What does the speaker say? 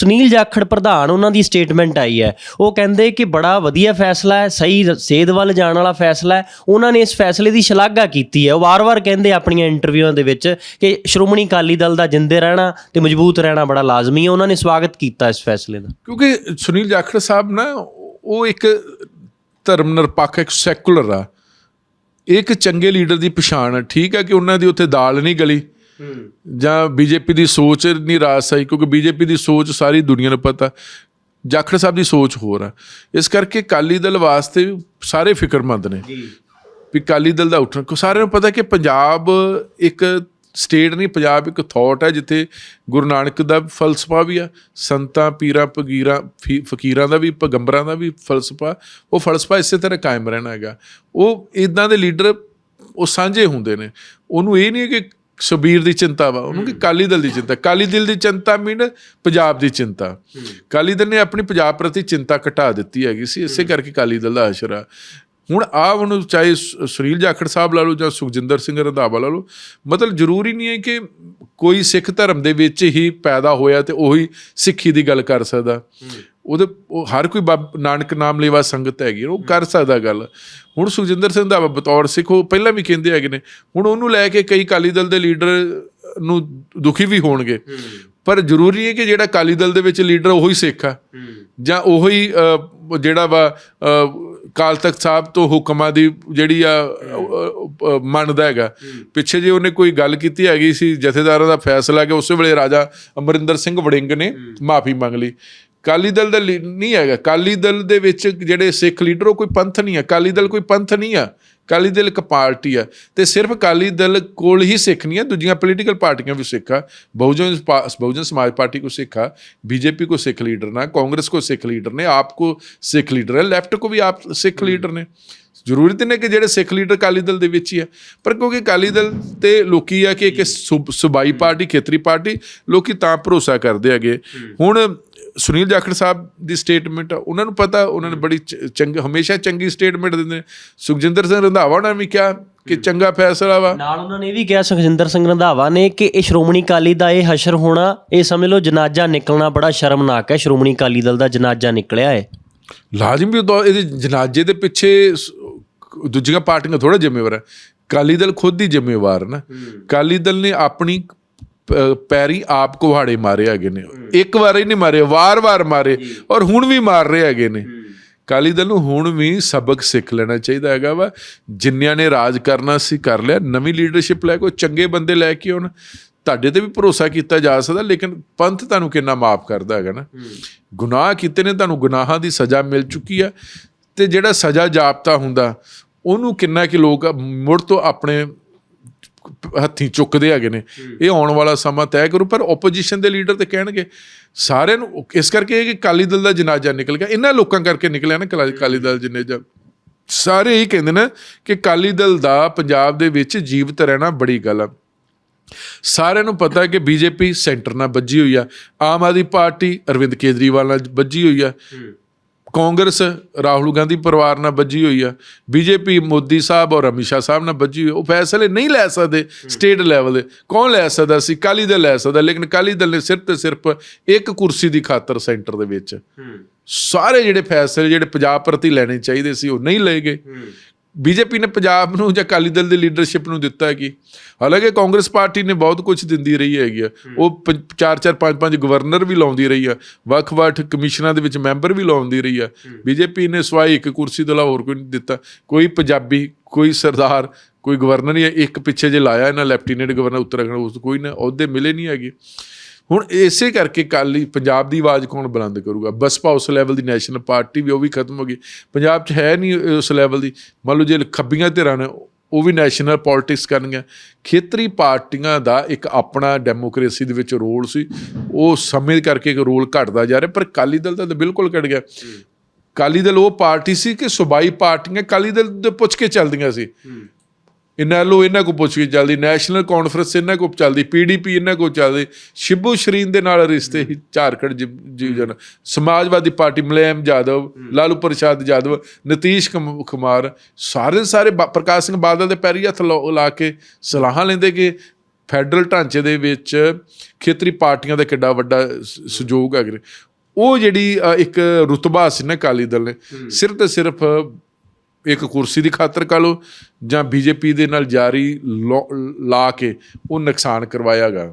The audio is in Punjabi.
ਸੁਨੀਲ ਜਾਖੜ ਪ੍ਰਧਾਨ, ਉਹਨਾਂ ਦੀ ਸਟੇਟਮੈਂਟ ਆਈ ਹੈ। ਉਹ ਕਹਿੰਦੇ ਕਿ ਬੜਾ ਵਧੀਆ ਫੈਸਲਾ ਹੈ, ਸਹੀ ਸੇਧ ਵੱਲ ਜਾਣ ਵਾਲਾ ਫੈਸਲਾ ਹੈ। ਉਹਨਾਂ ਨੇ ਇਸ ਫੈਸਲੇ ਦੀ ਸ਼ਲਾਘਾ ਕੀਤੀ ਹੈ। ਉਹ ਵਾਰ-ਵਾਰ ਕਹਿੰਦੇ ਆਪਣੀਆਂ ਇੰਟਰਵਿਊਆਂ ਦੇ ਵਿੱਚ ਕਿ ਸ਼੍ਰੋਮਣੀ ਅਕਾਲੀ ਦਲ ਦਾ ਜਿੰਦੇ ਰਹਿਣਾ ਤੇ ਮਜ਼ਬੂਤ ਰਹਿਣਾ ਬੜਾ ਲਾਜ਼ਮੀ ਹੈ। ਉਹਨਾਂ ਨੇ ਸਵਾਗਤ ਕੀਤਾ ਇਸ ਫੈਸਲੇ ਦਾ। ਕਿਉਂਕਿ ਸੁਨੀਲ ਜਾਖੜ ਸਾਹਿਬ ਨਾ, ਉਹ ਇੱਕ ਧਰਮ ਨਿਰਪੱਖ, ਇੱਕ ਸੈਕੂਲਰ ਆ। ਇਹ ਇੱਕ ਚੰਗੇ ਲੀਡਰ ਦੀ ਪਛਾਣ ਹੈ ਠੀਕ ਹੈ ਕਿ ਉਹਨਾਂ ਦੀ ਉੱਥੇ ਦਾਲ ਨਹੀਂ ਗਲੀ। ਜਾਂ ਬੀਜੇਪੀ ਦੀ ਸੋਚ ਨਹੀਂ ਰਾਸ ਆਈ ਕਿਉਂਕਿ ਬੀਜੇਪੀ ਦੀ ਸੋਚ ਸਾਰੀ ਦੁਨੀਆ ਨੂੰ ਪਤਾ ਜਾਖੜ ਸਾਹਿਬ ਦੀ ਸੋਚ ਹੋਰ ਆ। ਇਸ ਕਰਕੇ ਕਾਲੀ ਦਲ ਵਾਸਤੇ ਸਾਰੇ ਫਿਕਰਮੰਦ ਨੇ ਜੀ। ਵੀ ਕਾਲੀ ਦਲ ਦਾ ਉੱਠਣ ਕੋ ਸਾਰਿਆਂ ਨੂੰ ਪਤਾ ਕਿ ਪੰਜਾਬ ਇੱਕ ਸਟੇਟ ਨਹੀਂ ਪੰਜਾਬ ਇੱਕ ਥਾਟ ਹੈ ਜਿੱਥੇ ਗੁਰੂ ਨਾਨਕ ਦਾ ਫਲਸਫਾ ਵੀ ਆ ਸੰਤਾਂ ਪੀਰਾਂ ਫਕੀਰਾਂ ਫਕੀਰਾਂ ਦਾ ਵੀ ਪੈਗੰਬਰਾਂ ਦਾ ਵੀ ਫਲਸਫਾ ਉਹ ਫਲਸਫਾ ਇਸੇ ਤਰ੍ਹਾਂ ਕਾਇਮ ਰਹਿਣਾ ਹੈਗਾ। ਉਹ ਇਦਾਂ ਦੇ ਲੀਡਰ ਉਹ ਸਾਂਝੇ ਹੁੰਦੇ ਨੇ। ਉਹਨੂੰ ਇਹ ਨਹੀਂ ਕਿ ਸ਼ਬੀਰ ਦੀ ਚਿੰਤਾ ਵਾ ਉਹਨੂੰ ਕਿ ਕਾਲੀ ਦਲ ਦੀ ਚਿੰਤਾ। ਕਾਲੀ ਦਲ ਦੀ ਚਿੰਤਾ ਮੀਨ ਪੰਜਾਬ ਦੀ ਚਿੰਤਾ। ਕਾਲੀ ਦਲ ਨੇ ਆਪਣੀ ਪੰਜਾਬ ਪ੍ਰਤੀ ਚਿੰਤਾ ਘਟਾ ਦਿੱਤੀ ਹੈਗੀ ਸੀ ਇਸੇ ਕਰਕੇ ਕਾਲੀ ਦਲ ਦਾ ਆਸ਼ਰਾ ਹੁਣ ਆ ਹੁਣ ਚਾਹੇ ਸ- ਸੁਨੀਲ ਜਾਖੜ ਸਾਹਿਬ ਲਾ ਲਓ ਜਾਂ ਸੁਖਜਿੰਦਰ ਸਿੰਘ ਰੰਧਾਵਾ ਲਾ ਲਓ ਮਤਲਬ ਜ਼ਰੂਰੀ ਨਹੀਂ ਹੈ ਕਿ ਕੋਈ ਸਿੱਖ ਧਰਮ ਦੇ ਵਿੱਚ ਹੀ ਪੈਦਾ ਹੋਇਆ ਤੇ ਉਹੀ ਸਿੱਖੀ ਦੀ ਗੱਲ ਕਰ ਸਕਦਾ। ਉਹਦੇ ਉਹ ਹਰ ਕੋਈ ਨਾਨਕ ਨਾਮ ਲੈਵਾ ਸੰਗਤ ਹੈਗੀ ਉਹ ਕਰ ਸਕਦਾ ਗੱਲ। ਹੁਣ ਸੁਖਜਿੰਦਰ ਸਿੰਘ ਦਾ ਬਤੌਰ ਸਿੱਖ ਉਹ ਪਹਿਲਾਂ ਵੀ ਕਹਿੰਦੇ ਹੈਗੇ ਨੇ ਹੁਣ ਉਹਨੂੰ ਲੈ ਕੇ ਕਈ ਕਾਲੀ ਦਲ ਦੇ ਲੀਡਰ ਨੂੰ ਦੁਖੀ ਵੀ ਹੋਣਗੇ। ਪਰ ਜ਼ਰੂਰੀ ਹੈ ਕਿ ਜਿਹੜਾ ਕਾਲੀ ਦਲ ਦੇ ਵਿੱਚ ਲੀਡਰ ਉਹੀ ਸਿੱਖ ਆ। ਜਾਂ ਉਹੀ ਜਿਹੜਾ ਵਾ ਕਾਲ ਤਖਤ ਸਾਹਿਬ ਤੋਂ ਹੁਕਮਾਂ ਦੀ ਜਿਹੜੀ ਆ ਮੰਨਦਾ ਹੈਗਾ। ਪਿੱਛੇ ਜੇ ਉਹਨੇ ਕੋਈ ਗੱਲ ਕੀਤੀ ਹੈਗੀ ਸੀ, ਜਥੇਦਾਰਾਂ ਦਾ ਫੈਸਲਾ ਕਿ ਉਸੇ ਵੇਲੇ ਰਾਜਾ ਅਮਰਿੰਦਰ ਸਿੰਘ ਵੜਿੰਗ ਨੇ ਮਾਫੀ ਮੰਗ ਲਈ। ਕਾਲੀ ਦਲ ਦਾ ਲੀ- ਨਹੀਂ ਹੈਗਾ। ਕਾਲੀ ਦਲ ਦੇ ਵਿੱਚ ਜਿਹੜੇ ਸਿੱਖ ਲੀਡਰ, ਉਹ ਕੋਈ ਪੰਥ ਨਹੀਂ ਹੈ ਕਾਲੀ ਦਲ ਕੋਈ ਪੰਥ ਨਹੀਂ ਆ। ਕਾਲੀ ਦਲ ਇੱਕ ਪਾਰਟੀ ਆ ਤੇ ਸਿਰਫ ਕਾਲੀ ਦਲ ਕੋਲ ਹੀ ਸਿੱਖ ਨਹੀਂ ਆ ਦੂਜੀਆਂ ਪੋਲੀਟੀਕਲ ਪਾਰਟੀਆਂ ਵੀ ਸਿੱਖ ਆ। ਬਹੁਜਨ ਬਹੁਜਨ ਸਮਾਜ ਪਾਰਟੀ ਕੋ ਸਿੱਖ ਆ ਬੀਜੇਪੀ ਕੋ ਸਿੱਖ ਲੀਡਰ ਨਾ ਕਾਂਗਰਸ ਕੋ ਸਿੱਖ ਲੀਡਰ ਨੇ ਆਪ ਕੋ ਸਿੱਖ ਲੀਡਰ ਹੈ ਲੈਫਟ ਕੋ ਵੀ ਆਪ ਸਿੱਖ ਲੀਡਰ ਨੇ। ਜ਼ਰੂਰੀ ਤੇ ਨਹੀਂ ਕਿ ਜਿਹੜੇ ਸਿੱਖ ਲੀਡਰ ਕਾਲੀ ਦਲ ਦੇ ਵਿੱਚ ਹੀ ਆ ਪਰ ਕਿਉਂਕਿ ਕਾਲੀ ਦਲ ਤੇ ਲੋਕੀ ਆ ਕਿ ਇੱਕ ਸੂਬ- ਸੂਬਾਈ ਪਾਰਟੀ ਖੇਤਰੀ ਪਾਰਟੀ ਲੋਕੀ ਤਾਂ ਭਰੋਸਾ ਕਰਦੇ ਹੈਗੇ। ਹੁਣ ਸੁਨੀਲ ਜਾਖੜ ਸਾਹਿਬ ਦੀ ਸਟੇਟਮੈਂਟ ਉਹਨਾਂ ਨੂੰ ਪਤਾ ਉਹਨਾਂ ਨੇ ਬੜੀ ਚੰਗ ਹਮੇਸ਼ਾ ਚੰਗੀ ਸਟੇਟਮੈਂਟ ਦਿੰਦੇ ਨੇ। ਸੁਖਜਿੰਦਰ ਸਿੰਘ ਰੰਧਾਵਾ ਨੇ ਵੀ ਕਿਹਾ ਕਿ ਚੰਗਾ ਫੈਸਲਾ ਵਾ। ਨਾਲ ਉਹਨਾਂ ਨੇ ਇਹ ਵੀ ਕਿਹਾ ਸੁਖਜਿੰਦਰ ਸਿੰਘ ਰੰਧਾਵਾ ਨੇ ਕਿ ਇਹ ਸ਼੍ਰੋਮਣੀ ਅਕਾਲੀ ਦਾ ਇਹ ਹਸ਼ਰ ਹੋਣਾ ਇਹ ਸਮਝ ਲਓ ਜਨਾਜ਼ਾ ਨਿਕਲਣਾ ਬੜਾ ਸ਼ਰਮਨਾਕ ਹੈ ਸ਼੍ਰੋਮਣੀ ਅਕਾਲੀ ਦਲ ਦਾ ਜਨਾਜ਼ਾ ਨਿਕਲਿਆ ਹੈ। ਲਾਜ਼ਮੀ ਇਹਦੇ ਜਨਾਜ਼ੇ ਦੇ ਪਿੱਛੇ ਦੂਜੀਆਂ ਪਾਰਟੀਆਂ ਥੋੜਾ ਜ਼ਿੰਮੇਵਾਰ ਹੈ। ਕਾਲੀ ਦਲ ਖੁਦ ਹੀ ਜ਼ਿੰਮੇਵਾਰ ਨਾ। ਕਾਲੀ ਦਲ ਨੇ ਆਪਣੀ ਪੈਰੀ ਆਪ ਕੁਹਾੜੇ ਮਾਰੇ ਹੈਗੇ ਨੇ। ਇੱਕ ਵਾਰ ਹੀ ਨਹੀਂ ਮਾਰੇ ਵਾਰ-ਵਾਰ ਮਾਰੇ ਔਰ ਹੁਣ ਵੀ ਮਾਰ ਰਹੇ ਹੈਗੇ ਨੇ। ਕਾਲੀ ਦਲ ਨੂੰ ਹੁਣ ਵੀ ਸਬਕ ਸਿੱਖ ਲੈਣਾ ਚਾਹੀਦਾ ਹੈਗਾ ਵਾ। ਜਿੰਨਿਆਂ ਨੇ ਰਾਜ ਕਰਨਾ ਸੀ ਕਰ ਲਿਆ। ਨਵੀਂ ਲੀਡਰਸ਼ਿਪ ਲੈ ਕੋਈ ਚੰਗੇ ਬੰਦੇ ਲੈ ਕੇ ਆਉਣ। ਤੁਹਾਡੇ ਤੇ ਵੀ ਭਰੋਸਾ ਕੀਤਾ ਜਾ ਸਕਦਾ ਲੇਕਿਨ ਪੰਥ ਤੁਹਾਨੂੰ ਕਿੰਨਾ ਮਾਫ ਕਰਦਾ ਹੈਗਾ ਨਾ। ਗੁਨਾਹ ਕੀਤੇ ਨੇ ਤੁਹਾਨੂੰ ਗੁਨਾਹਾਂ ਦੀ ਸਜ਼ਾ ਮਿਲ ਚੁੱਕੀ ਆ। ਤੇ ਜਿਹੜਾ ਸਜ਼ਾ ਜਾਪਤਾ ਹੁੰਦਾ ਉਹਨੂੰ ਕਿੰਨਾ ਕਿ ਲੋਕ ਮੁੜ ਤੋਂ ਆਪਣੇ ਹੱਥੀਂ ਚੁੱਕਦੇ ਹੈਗੇ ਨੇ। ਇਹ ਆਉਣ ਵਾਲਾ ਸਮਾਂ ਤੈਅ ਕਰੂ ਪਰ ਆਪੋਜੀਸ਼ਨ ਦੇ ਲੀਡਰ ਤੇ ਕਹਿਣਗੇ ਸਾਰਿਆਂ ਨੂੰ ਇਸ ਕਰਕੇ ਕਿ ਕਾਲੀ ਦਲ ਦਾ ਜਨਾਜ਼ਾ ਨਿਕਲ ਗਿਆ। ਇਹਨਾਂ ਲੋਕਾਂ ਕਰਕੇ ਨਿਕਲਿਆ ਨਾ ਕਾਲੀ ਕਾਲੀ ਦਲ ਜਨਾਜ਼ਾ ਸਾਰੇ ਹੀ ਕਹਿੰਦੇ ਨੇ ਕਿ ਕਾਲੀ ਦਲ ਦਾ ਪੰਜਾਬ ਦੇ ਵਿੱਚ ਜੀਵਤ ਰਹਿਣਾ ਬੜੀ ਗੱਲ ਆ। ਸਾਰਿਆਂ ਨੂੰ ਪਤਾ ਹੈ ਕਿ ਬੀਜੇਪੀ ਸੈਂਟਰ ਨਾਲ ਵੱਜੀ ਹੋਈ ਆ। ਆਮ ਆਦਮੀ ਪਾਰਟੀ ਅਰਵਿੰਦ ਕੇਜਰੀਵਾਲ ਨਾਲ ਵੱਜੀ ਹੋਈ ਆ। ਕਾਂਗਰਸ ਰਾਹੁਲ ਗਾਂਧੀ ਪਰਿਵਾਰ ਨਾਲ ਵੱਜੀ ਹੋਈ ਆ ਬੀਜੇਪੀ ਮੋਦੀ ਸਾਹਿਬ ਔਰ ਅਮਿਤ ਸ਼ਾਹ ਸਾਹਿਬ ਨਾਲ ਵੱਜੀ ਹੋਈ। ਉਹ ਫੈਸਲੇ ਨਹੀਂ ਲੈ ਸਕਦੇ ਸਟੇਟ ਲੈਵਲ ਦੇ। ਕੌਣ ਲੈ ਸਕਦਾ ਸੀ? ਕਾਲੀ ਦਲ ਲੈ ਸਕਦਾ ਲੇਕਿਨ ਕਾਲੀ ਦਲ ਨੇ ਸਿਰਫ ਤੇ ਸਿਰਫ ਇੱਕ ਕੁਰਸੀ ਦੀ ਖਾਤਰ ਸੈਂਟਰ ਦੇ ਵਿੱਚ ਸਾਰੇ ਜਿਹੜੇ ਫੈਸਲੇ ਜਿਹੜੇ ਪੰਜਾਬ ਪ੍ਰਤੀ ਲੈਣੇ ਚਾਹੀਦੇ ਸੀ ਉਹ ਨਹੀਂ ਲਏ ਗਏ। ਬੀਜੇਪੀ ਨੇ ਪੰਜਾਬ ਨੂੰ ਜਾਂ ਅਕਾਲੀ ਦਲ ਦੀ ਲੀਡਰਸ਼ਿਪ ਨੂੰ ਦਿੱਤਾ ਕਿ ਹਾਲਾਂਕਿ ਕਾਂਗਰਸ ਪਾਰਟੀ ਨੇ ਬਹੁਤ ਕੁਝ ਦਿੰਦੀ ਰਹੀ ਹੈਗੀ ਆ। ਉਹ ਚਾਰ ਚਾਰ ਪੰਜ ਪੰਜ ਗਵਰਨਰ ਵੀ ਲਾਉਂਦੀ ਰਹੀ ਆ। ਵੱਖ-ਵੱਖ ਕਮਿਸ਼ਨਾਂ ਦੇ ਵਿੱਚ ਮੈਂਬਰ ਵੀ ਲਾਉਂਦੀ ਰਹੀ ਆ। ਬੀਜੇਪੀ ਨੇ ਸਵਾਈ ਇੱਕ ਕੁਰਸੀ ਤੋਂ ਇਲਾਵਾ ਹੋਰ ਕੋਈ ਨਹੀਂ ਦਿੱਤਾ। ਕੋਈ ਪੰਜਾਬੀ ਕੋਈ ਸਰਦਾਰ ਕੋਈ ਗਵਰਨਰ ਨਹੀਂ ਇੱਕ ਪਿੱਛੇ ਜੇ ਲਾਇਆ ਇਹਨਾਂ ਲੈਫਟੀਨੈਂਟ ਗਵਰਨਰ ਉੱਤਰਾਖੰਡ ਉਸ ਕੋਈ ਨਾ ਅਹੁਦੇ ਮਿਲੇ ਨਹੀਂ ਹੈਗੇ। ਹੁਣ ਇਸੇ ਕਰਕੇ ਕੱਲ ਹੀ ਪੰਜਾਬ ਦੀ ਆਵਾਜ਼ ਕੌਣ ਬੁਲੰਦ ਕਰੂਗਾ? ਬਸਪਾ ਉਸ ਲੈਵਲ ਦੀ ਨੈਸ਼ਨਲ ਪਾਰਟੀ ਵੀ ਉਹ ਵੀ ਖਤਮ ਹੋ ਗਈ। ਪੰਜਾਬ 'ਚ ਹੈ ਨਹੀਂ ਉਸ ਲੈਵਲ ਦੀ। ਮੰਨ ਲਓ ਜੇ ਖੱਬੀਆਂ ਧਿਰਾਂ ਨੇ ਉਹ ਵੀ ਨੈਸ਼ਨਲ ਪੋਲਿਟਿਕਸ ਕਰਨਗੀਆਂ। ਖੇਤਰੀ ਪਾਰਟੀਆਂ ਦਾ ਇੱਕ ਆਪਣਾ ਡੈਮੋਕ੍ਰੇਸੀ ਦੇ ਵਿੱਚ ਰੋਲ ਸੀ। ਉਹ ਸਮੇਂ ਕਰਕੇ ਇੱਕ ਰੋਲ ਘਟਦਾ ਜਾ ਰਿਹਾ ਪਰ ਕਾਲੀ ਦਲ ਦਾ ਤਾਂ ਬਿਲਕੁਲ ਘਟ ਗਿਆ। ਕਾਲੀ ਦਲ ਉਹ ਪਾਰਟੀ ਸੀ ਕਿ ਸੁਬਾਈ ਪਾਰਟੀਆਂ ਕਾਲੀ ਦਲ ਦੇ ਪੁੱਛ ਕੇ ਚੱਲਦੀਆਂ ਸੀ। ਇਹਨਾਂ ਲੋ ਇਹਨਾਂ ਕੋ ਪੁੱਛ ਕੇ ਚੱਲਦੀ ਨੈਸ਼ਨਲ ਕਾਨਫਰੰਸ ਇਹਨਾਂ ਕੋ ਚੱਲਦੀ ਪੀਡੀਪੀ ਇਹਨਾਂ ਕੋ ਚੱਲਦੀ। ਸ਼ਿਬੂ ਸ਼ਰੀਨ ਦੇ ਨਾਲ ਰਿਸ਼ਤੇ ਹੀ ਝਾਰਖੰਡ ਜੀ ਜੀ ਜਨ ਸਮਾਜਵਾਦੀ ਪਾਰਟੀ ਮਲੇਮ ਜਾਦਵ ਲਾਲੂ ਪ੍ਰਸਾਦ ਜਾਦਵ ਨਤੀਸ਼ ਕੁਮ- ਕੁਮਾਰ ਸਾਰੇ ਸਾਰੇ ਪ੍ਰਕਾਸ਼ ਸਿੰਘ ਬਾਦਲ ਦੇ ਪੈਰੀ ਹੱਥ ਲਾ ਕੇ ਸਲਾਹਾਂ ਲੈਂਦੇ ਕਿ ਫੈਡਰਲ ਢਾਂਚੇ ਦੇ ਵਿੱਚ ਖੇਤਰੀ ਪਾਰਟੀਆਂ ਦਾ ਕਿੱਡਾ ਵੱਡਾ ਸਹਿਯੋਗ ਹੈ ਉਹ ਜਿਹੜੀ ਇੱਕ ਰੁਤਬਾ ਸੀ ਨਾ ਅਕਾਲੀ ਦਲ ਨੇ ਸਿਰਫ ਤੇ ਸਿਰਫ ਇੱਕ ਕੁਰਸੀ ਦੀ ਖਾਤਰ ਕਹ ਲੋ ਜਾਂ ਬੀਜੇਪੀ ਦੇ ਨਾਲ ਜਾਰੀ ਲੋ- ਲਾ ਕੇ ਉਹ ਨੁਕਸਾਨ ਕਰਵਾਇਆਗਾ।